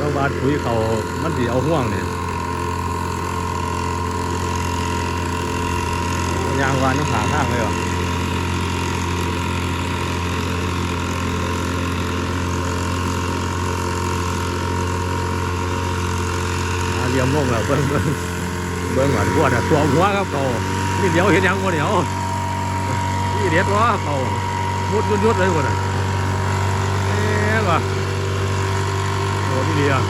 ถ้าวาดปุ๋ยเขามันสิเอาห่วงเนี่ยยางวานน้ำหาข้างเลยเหรอเหลี่ยมงแล้วเบิ้งเบิ้งเบิ้งหวานกวดอะตัวหัวครับเขานี่เดี๋ยวเห็นยังวะเดี๋ยวนี่เด็ดวะเขามุดยุดยุดเลยหมดอะเอ๊ะว่ะ โอ้นี่เดียว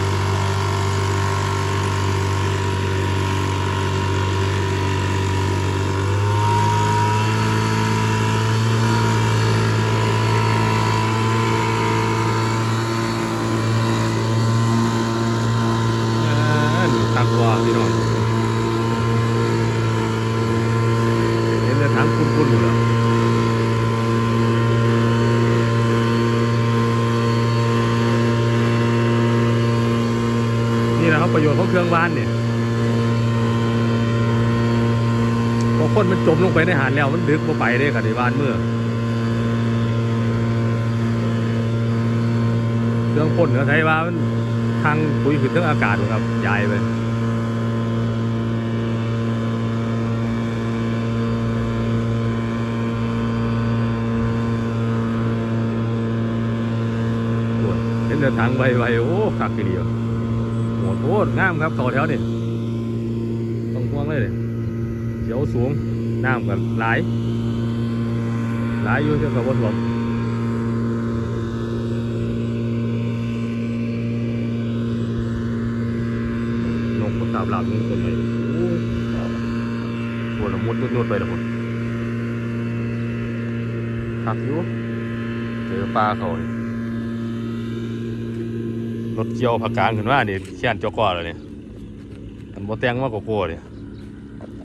เอ้ยตักว่าพี่น้องเห็นแต่ทางคุ้นๆอยู่แล้ว นี่แหละครับประโยชน์ของเครื่องวานเนี่ยพอคนมันจมลงไปในหานแล้วมันดึกลงไปได้ค่ะในวานเมื่อเครื่องพ่นก็ใช้ว่ามันทางปุ๋ยขึ้นเรื่องอากาศครับยายไปโอ้ยเห็นแต่ทางใบใบโอ้คักทีเดียว หดโคตรงามครับเขาแถวนี่ต้องห่วงเลยเลยเดี๋ยวสูงน้ำกันหลายหลายอยู่เท่ากับว่าถ่วมนกก็ตามหลังต้นไม้โอ้ยปวดละมุดนุดไปละคนขักอยู่เจอปลาเขานี่ รถเกี่ยวผักกางขึ้นมาเนี่เขียนเจ้าก้อเลยเนี่ยมันโมแตงมากกว่าโก้เนี่ย